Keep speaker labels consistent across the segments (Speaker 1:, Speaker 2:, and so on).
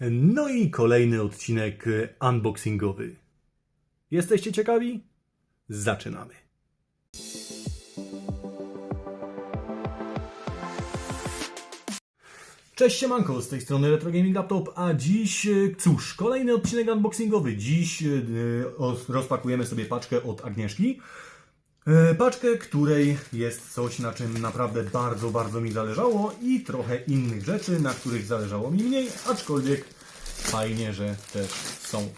Speaker 1: No i kolejny odcinek e, unboxingowy. Jesteście ciekawi? Zaczynamy. Cześć siemanko, z tej strony Retro Gaming Laptop, a dziś, e, cóż, kolejny odcinek unboxingowy. Dziś e, os- rozpakujemy sobie paczkę od Agnieszki. E, Paczkę, której jest coś, na czym naprawdę bardzo, bardzo mi zależało i trochę innych rzeczy, na których zależało mi mniej, aczkolwiek fajnie, że też są.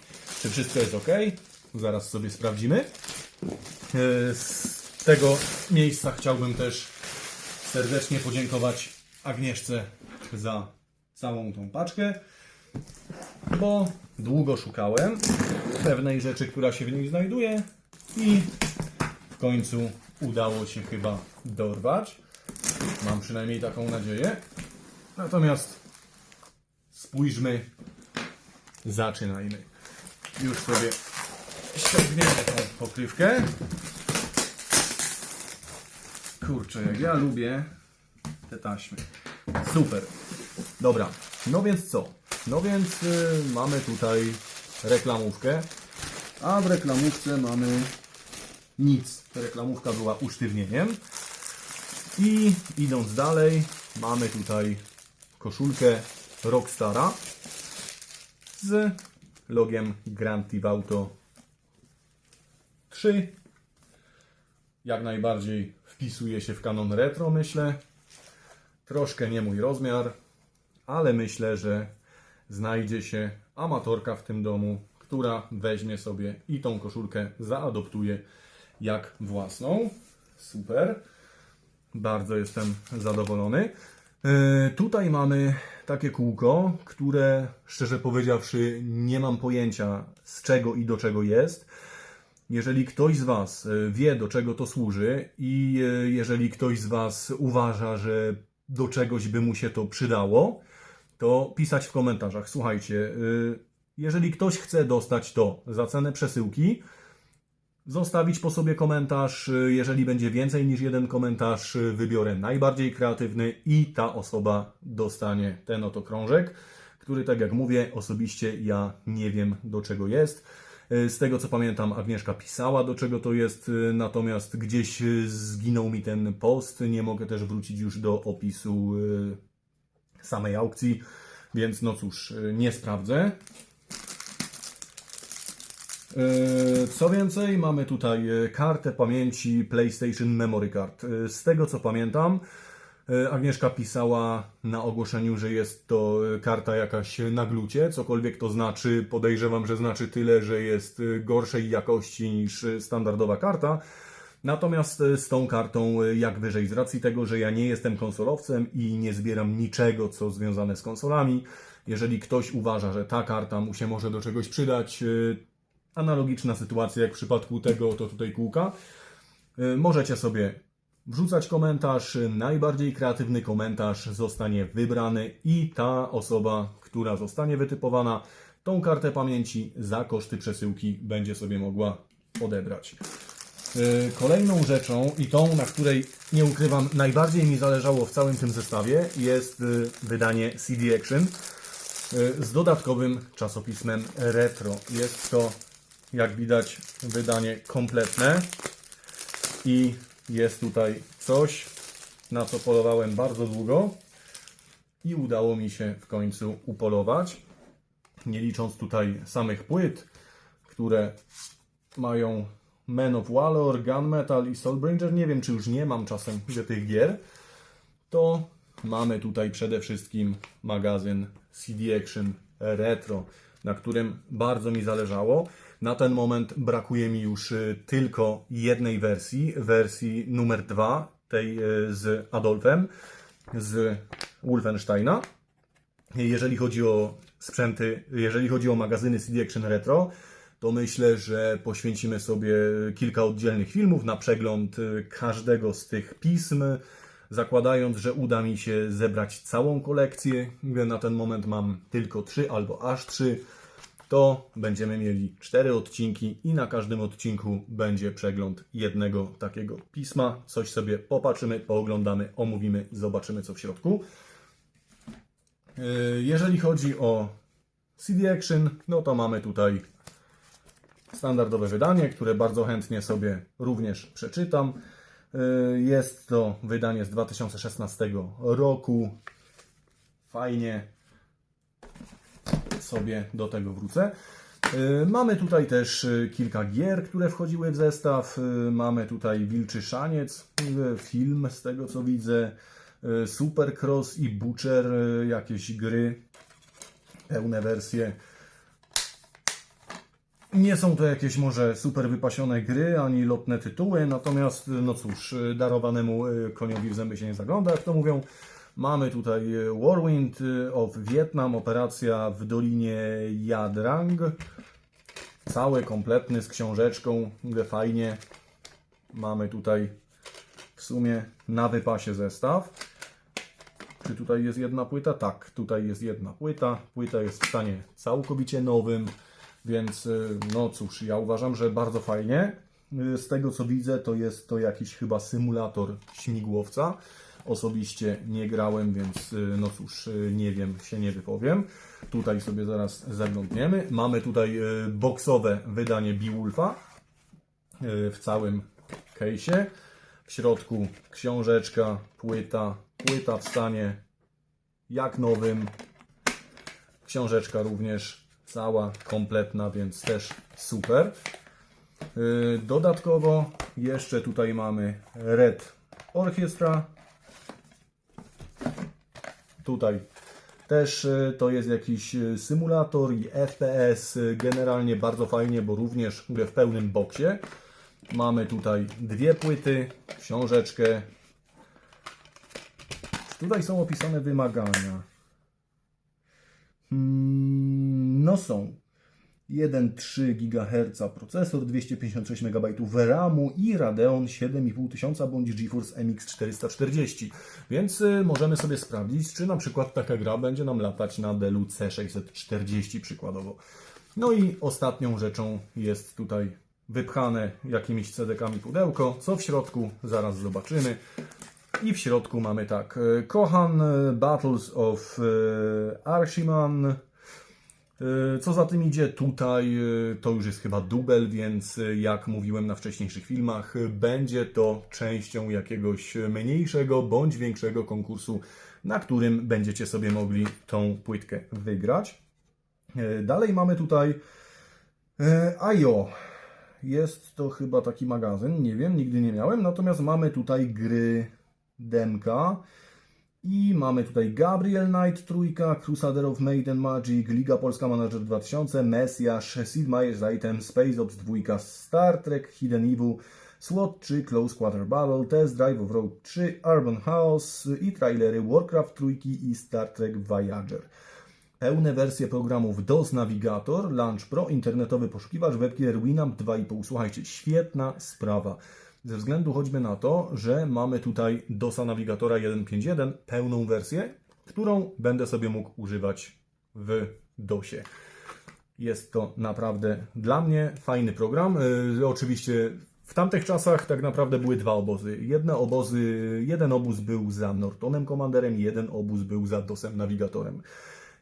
Speaker 1: Czy wszystko jest ok? Zaraz sobie sprawdzimy. E, Z tego miejsca chciałbym też serdecznie podziękować Agnieszce za całą tą paczkę, bo długo szukałem pewnej rzeczy, która się w niej znajduje i końcu udało się chyba dorwać. Mam przynajmniej taką nadzieję. Natomiast spójrzmy, zaczynajmy. Już sobie ściągniemy tą pokrywkę. Kurczę, jak ja lubię te taśmy. Super. Dobra, no więc co? No więc y, mamy tutaj reklamówkę, a w reklamówce mamy nic. Reklamówka była usztywnieniem. I idąc dalej, mamy tutaj koszulkę Rockstara z logiem Grand Theft Auto 3. Jak najbardziej wpisuje się w kanon retro, myślę. Troszkę nie mój rozmiar, ale myślę, że znajdzie się amatorka w tym domu, która weźmie sobie i tą koszulkę zaadoptuje jak własną. Super. Bardzo jestem zadowolony. Yy, tutaj mamy takie kółko, które szczerze powiedziawszy nie mam pojęcia z czego i do czego jest. Jeżeli ktoś z Was y, wie, do czego to służy, i y, jeżeli ktoś z Was uważa, że do czegoś by mu się to przydało, to pisać w komentarzach. Słuchajcie, jeżeli ktoś chce dostać to za cenę przesyłki, zostawić po sobie komentarz. y, Jeżeli będzie więcej niż jeden komentarz, y, wybiorę najbardziej kreatywny i ta osoba dostanie ten oto krążek, który, tak jak mówię, osobiście ja nie wiem do czego jest. Y, Z tego co pamiętam, Agnieszka pisała do czego to jest, natomiast gdzieś zginął mi ten post. Nie mogę też wrócić już do opisu samej aukcji, więc no cóż, nie sprawdzę. Yy, Co więcej, mamy tutaj e, kartę pamięci PlayStation Memory Card. Yy, Z tego co pamiętam, Agnieszka pisała na ogłoszeniu, że jest to karta jakaś na glucie, cokolwiek to znaczy. Podejrzewam, że znaczy tyle, że jest gorszej jakości niż standardowa karta. Natomiast z tą kartą, jak wyżej, z racji tego, że ja nie jestem konsolowcem i nie zbieram niczego, co związane z konsolami, jeżeli ktoś uważa, że ta karta mu się może do czegoś przydać, Analogiczna sytuacja jak w przypadku tego oto tutaj kółka. Y, Możecie sobie wrzucać komentarz. Najbardziej kreatywny komentarz zostanie wybrany i ta osoba, która zostanie wytypowana, tą kartę pamięci za koszty przesyłki będzie sobie mogła odebrać. Y, Kolejną rzeczą i tą, na której nie ukrywam, najbardziej mi zależało w całym tym zestawie, jest y, wydanie CD Action z dodatkowym czasopismem retro. Jest to, jak widać, wydanie kompletne i jest tutaj coś, na co polowałem bardzo długo i udało mi się w końcu upolować. Nie licząc tutaj samych płyt, które mają Men of Valor, Gunmetal i Soulbringer. Nie wiem, czy już nie mam czasem do tych gier. To mamy tutaj przede wszystkim magazyn CD Action Retro, na którym bardzo mi zależało. Na ten moment brakuje mi już y, tylko jednej wersji, wersji numer dwa, tej y, z Adolfem, z Wolfensteina. Jeżeli chodzi o sprzęty, jeżeli chodzi o magazyny CD Action Retro, to myślę, że poświęcimy sobie kilka oddzielnych filmów na przegląd y, każdego z tych pism, zakładając, że uda mi się zebrać całą kolekcję. Na ten moment mam tylko trzy albo aż trzy. To będziemy mieli cztery odcinki i na każdym odcinku będzie przegląd jednego takiego pisma. Coś sobie popatrzymy, pooglądamy, omówimy, zobaczymy co w środku. Yy, Jeżeli chodzi o CD Action, no to mamy tutaj standardowe wydanie, które bardzo chętnie sobie również przeczytam. Y, Jest to wydanie z 2016 roku. Fajnie sobie do tego wrócę. Y, Mamy tutaj też y, kilka gier, które wchodziły w zestaw. Y, Mamy tutaj Wilczy Szaniec, film z tego co widzę, Supercross i Butcher, jakieś gry, pełne wersje. Nie są to jakieś może super wypasione gry, ani lotne tytuły, natomiast no cóż, darowanemu koniowi w zęby się nie zagląda, jak to mówią. Mamy tutaj y, Warwind y, of Vietnam, operacja w Dolinie Yadrang. Cały, kompletny, z książeczką, fajnie. Mamy tutaj w sumie na wypasie zestaw. Czy tutaj jest jedna płyta? Tak, tutaj jest jedna płyta. Płyta jest w stanie całkowicie nowym, więc y, no cóż, ja uważam, że bardzo fajnie. Z tego co widzę, to jest to jakiś chyba symulator śmigłowca. Osobiście nie grałem, więc y, no cóż, y, nie wiem, się nie wypowiem. Tutaj sobie zaraz zaglądniemy. Mamy tutaj y, boksowe wydanie Beowulfa w całym case'ie. W środku książeczka, płyta, płyta w stanie jak nowym. Książeczka również cała, kompletna, więc też super. Dodatkowo jeszcze tutaj mamy Red Orchestra. Tutaj też y, to jest jakiś y, symulator i FPS. y, Generalnie bardzo fajnie, bo również w pełnym boksie. Mamy tutaj dwie płyty, książeczkę. Tutaj są opisane wymagania. Hmm, No są. 1,3 GHz procesor, 256 MB RAMu i Radeon 7500 bądź GeForce MX 440. Więc y, możemy sobie sprawdzić, czy na przykład taka gra będzie nam latać na Dellu C640 przykładowo. No i ostatnią rzeczą jest tutaj wypchane jakimiś cedekami pudełko. Co w środku? Zaraz zobaczymy. I w środku mamy tak. e, Kohan e, Battles of Arshiman. E, Co za tym idzie tutaj, e, to już jest chyba dubel, więc e, jak mówiłem na wcześniejszych filmach, będzie to częścią jakiegoś mniejszego bądź większego konkursu, na którym będziecie sobie mogli tą płytkę wygrać. Dalej mamy tutaj IO. Jest to chyba taki magazyn, nie wiem, nigdy nie miałem. Natomiast mamy tutaj gry demka i mamy tutaj Gabriel Knight trójka, Crusader of Maiden Magic, Liga Polska Manager 2000, Messiah, Sid Meier's Item, Space Ops 2, Star Trek, Hidden Evil, SWAT 3, Close Quarter Battle, Test Drive of Road 3, Urban House i trailery Warcraft trójki i Star Trek Voyager. Pełne wersje programów DOS Navigator, Launch Pro, internetowy poszukiwacz, WebKiller Winamp 2.5. Słuchajcie, świetna sprawa. Ze względu choćby na to, że mamy tutaj DOSa Navigatora 1.5.1, pełną wersję, którą będę sobie mógł używać w DOSie. Jest to naprawdę dla mnie fajny program. Yy, oczywiście w tamtych czasach tak naprawdę były dwa obozy. Jedne obozy, jeden obóz był za Nortonem Commanderem, jeden obóz był za DOSem Navigatorem.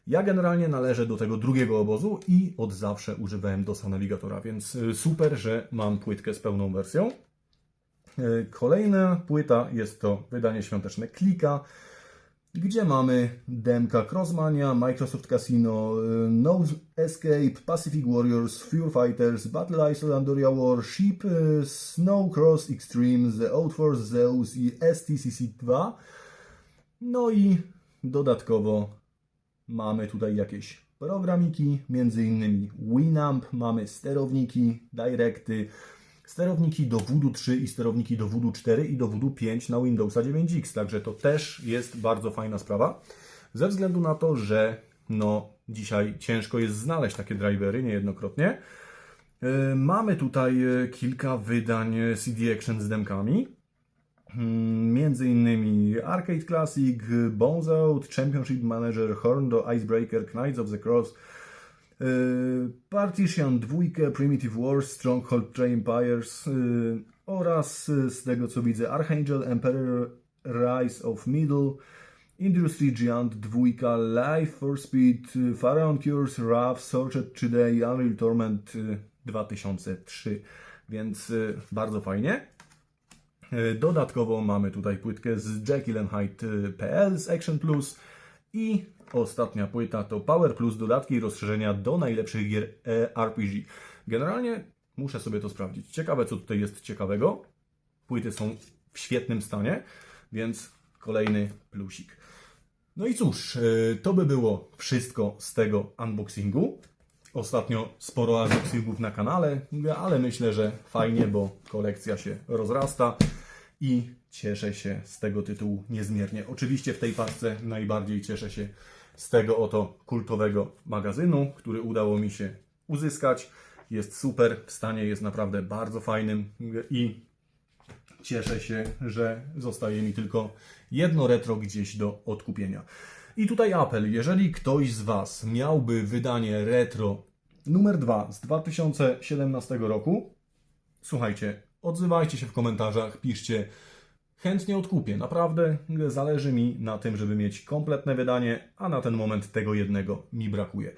Speaker 1: Ja generalnie należę do tego drugiego obozu i od zawsze używałem DOSa Navigatora, więc y, super, że mam płytkę z pełną wersją. Y, Kolejna płyta jest to wydanie świąteczne Klika, gdzie mamy demka Crossmania, Microsoft Casino, No Escape, Pacific Warriors, Fear Fighters, Battle Isle Andoria Warship, y, Snow Cross Extreme, The Outforce Zeus i STCC-2. No i dodatkowo mamy tutaj jakieś programiki, między innymi Winamp, mamy sterowniki, directy, sterowniki do Voodoo 3 i sterowniki do Voodoo 4 i do Voodoo 5 na Windowsa 9X, także to też jest bardzo fajna sprawa, ze względu na to, że no dzisiaj ciężko jest znaleźć takie drivery niejednokrotnie. Yy, Mamy tutaj yy, kilka wydań yy, CD Action z demkami. Mm, Między innymi Arcade Classic, Bones Out, Championship Manager, Horndo, Icebreaker, Knights of the Cross, Partition 2, Primitive Wars, Stronghold Train Empires yy, oraz yy, z tego co widzę Archangel, Emperor, Rise of Middle Industry Giant 2, Life for Speed, y, Pharaon Cures, Rough, Sorted Today, Unreal Torment y, 2003, więc y, bardzo fajnie. Y, Dodatkowo mamy tutaj płytkę z Jekyll and Hyde.pl z Action Plus i ostatnia płyta to Power Plus dodatki i rozszerzenia do najlepszych gier e, RPG. Generalnie muszę sobie to sprawdzić. Ciekawe co tutaj jest ciekawego. Płyty są w świetnym stanie, więc kolejny plusik. No i cóż, y, to by było wszystko z tego unboxingu. Ostatnio sporo unboxingów na kanale, ale myślę, że fajnie, bo kolekcja się rozrasta i cieszę się z tego tytułu niezmiernie. Oczywiście w tej paczce najbardziej cieszę się z tego oto kultowego magazynu, który udało mi się uzyskać. Jest super, w stanie jest naprawdę bardzo fajnym i cieszę się, że zostaje mi tylko jedno retro gdzieś do odkupienia. I tutaj apel, jeżeli ktoś z Was miałby wydanie retro numer 2 z 2017 roku, słuchajcie, odzywajcie się w komentarzach, piszcie, chętnie odkupię. Naprawdę zależy mi na tym, żeby mieć kompletne wydanie, a na ten moment tego jednego mi brakuje.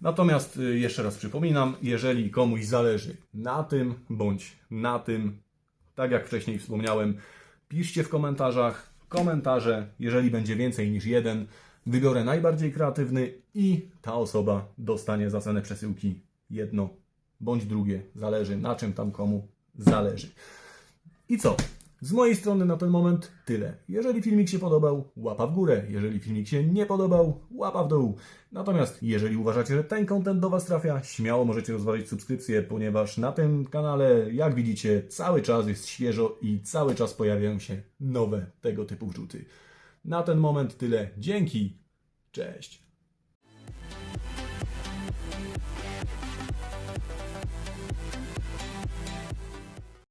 Speaker 1: Natomiast y, jeszcze raz przypominam, jeżeli komuś zależy na tym bądź na tym, tak jak wcześniej wspomniałem, piszcie w komentarzach. Komentarze, jeżeli będzie więcej niż jeden, wybiorę najbardziej kreatywny i ta osoba dostanie za cenę przesyłki jedno bądź drugie. Zależy na czym tam komu zależy. I co? Z mojej strony na ten moment tyle. Jeżeli filmik się podobał, łapa w górę. Jeżeli filmik się nie podobał, łapa w dół. Natomiast jeżeli uważacie, że ten content do Was trafia, śmiało możecie rozważyć subskrypcję, ponieważ na tym kanale, jak widzicie, cały czas jest świeżo i cały czas pojawiają się nowe tego typu wrzuty. Na ten moment tyle. Dzięki. Cześć.